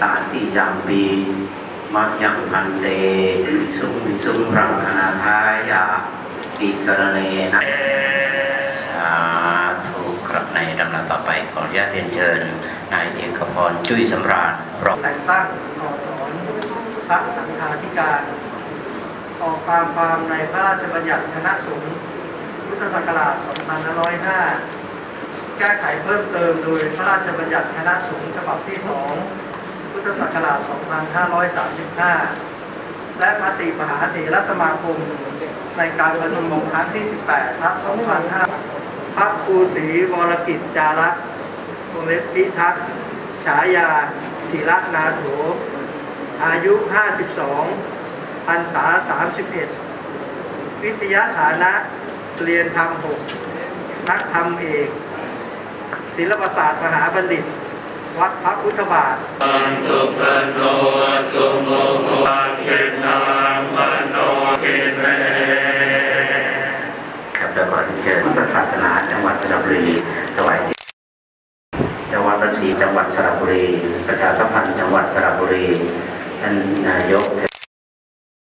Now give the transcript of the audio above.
ตาติยังปีมัจยังพันเตวิสุงวิสุงรังคณาทายาปิสรเนนะสาธุครับในลำดับต่อไปขออนุญาตเรียนเชิญนายเอกพรจุ้ยสำราญรองแต่งตั้งต่อสอนพระสังฆาธิการออกตามความในพระราชบัญญัติคณะสงฆ์พุทธศักราช 2505 แก้ไขเพิ่มเติมโดยพระราชบัญญัติคณะสงฆ์ฉบับที่2พุ ทธศักราช 2535 และมติมหาเถรสมาคม ในการประชุมของครั้งที่ 18ทับ2500พระครูศรีวรกิจจารักษ์วงเล็บพิทักษ์ฉายาธีระนาโถอายุ 52พรรษา 31 วิทยาฐานะเรียนธรรม6นักธรรมเอกศิลปศาสตร์มหาบัณฑิต วัดพระพุทธบาทอันสุปโนสุโมโหคินังมโนคิเนครับแล้วก็เชิญพุทธศาสนาจังหวัดสระบุรีถวายจังหวัดประสีจังหวัดสระบุรี ประชาสัมพันธ์จังหวัดสระบุรีท่านนายก